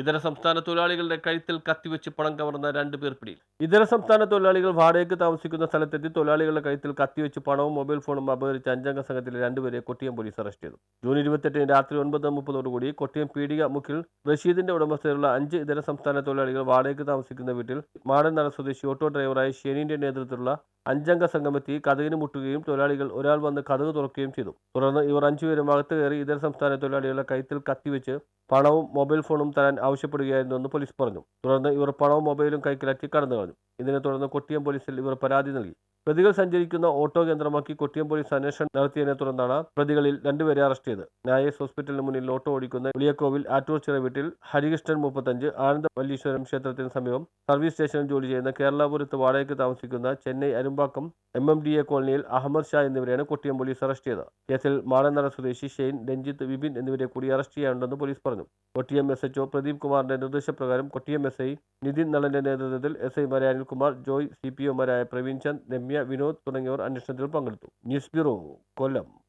ഇതര സംസ്ഥാന തൊഴിലാളികളുടെ കഴുത്തിൽ കത്തിവെച്ച് പണം കവർന്ന രണ്ട് പേർ പിടിയിൽ. ഇതര സംസ്ഥാന തൊഴിലാളികൾ വാടകയ്ക്ക് താമസിക്കുന്ന സ്ഥലത്തെത്തി തൊഴിലാളികളുടെ കഴുത്തിൽ കത്തിവെച്ച് പണവും മൊബൈൽ ഫോണും അപഹരിച്ച അഞ്ചംഗ സംഘത്തിലെ രണ്ടുപേരെ കൊട്ടിയം പോലീസ് അറസ്റ്റ് ചെയ്തു. ജൂൺ ഇരുപത്തെട്ടിന് രാത്രി ഒൻപത് മുപ്പതോടുകൂടി കൊട്ടിയം പീഡിക മുക്കിൽ റഷീദിന്റെ ഉടമസ്ഥതയിലുള്ള അഞ്ച് ഇതര സംസ്ഥാന തൊഴിലാളികൾ വാടകയ്ക്ക് താമസിക്കുന്ന വീട്ടിൽ മാടൻനട സ്വദേശി ഓട്ടോ ഡ്രൈവറായ ഷെനീന്റെ നേതൃത്വത്തിലുള്ള അഞ്ചംഗ സംഘമെത്തി കഥകിന് മുട്ടുകയും തൊഴിലാളികൾ ഒരാൾ വന്ന് കഥക് തുറക്കുകയും ചെയ്തു. തുടർന്ന് ഇവർ അഞ്ചുപേരും അകത്ത് കയറി ഇതര സംസ്ഥാന തൊഴിലാളികളുടെ കൈത്തിൽ കത്തിവെച്ച് പണവും മൊബൈൽ ഫോണും തരാൻ ആവശ്യപ്പെടുകയായിരുന്നുവെന്ന് പോലീസ് പറഞ്ഞു. തുടർന്ന് ഇവർ പണവും മൊബൈലും കൈക്കലാക്കി കടന്നു കളഞ്ഞു ഇതിനെ തുടർന്ന് കൊട്ടിയം പോലീസിൽ ഇവർ പരാതി നൽകി. പ്രതികൾ സഞ്ചരിക്കുന്ന ഓട്ടോ കേന്ദ്രമാക്കി കൊട്ടിയം പോലീസ് അന്വേഷണം നടത്തിയതിനെ തുടർന്നാണ് പ്രതികളിൽ രണ്ടുപേരെ അറസ്റ്റ് ചെയ്തത്. നായസ് ഹോസ്പിറ്റലിന് മുന്നിൽ ഓട്ടോ ഓടിക്കുന്ന ഉളിയക്കോവിൽ ആറ്റൂർ ചിറ വീട്ടിൽ ഹരികൃഷ്ണൻ മുപ്പത്തഞ്ച് ആനന്ദ വല്ലീശ്വരം ക്ഷേത്രത്തിന് സമീപം സർവീസ് സ്റ്റേഷനിൽ ജോലി ചെയ്യുന്ന കേരളപുരത്ത് വാടകയ്ക്ക് താമസിക്കുന്ന Chennai Arumbakkam M M D A കോളനിയിൽ അഹമ്മദ് ഷാ എന്നിവരെയാണ് കൊട്ടിയം പോലീസ് അറസ്റ്റ് ചെയ്തത്. കേസിൽ മാടനട സ്വദേശി ഷെയ്ൻ രഞ്ജിത്ത് വിപിൻ എന്നിവരെ കൂടി അറസ്റ്റ് ചെയ്യാനുണ്ടെന്ന് പോലീസ് പറഞ്ഞു. കൊട്ടിയം എസ് എച്ച്ഒ പ്രദീപ് കുമാറിന്റെ നിർദ്ദേശപ്രകാരം കൊട്ടിയം എസ് ഐ നിതിൻ നളന്റെ നേതൃത്വത്തിൽ എസ് ഐമാരായ അനിൽകുമാർ ജോയ് സി പി ഒമാരായ പ്രവീൺ ചന്ദ് രമ്യ വിനോദ് തുടങ്ങിയവർ അന്വേഷണത്തിൽ പങ്കെടുത്തു. News bureau Kollam.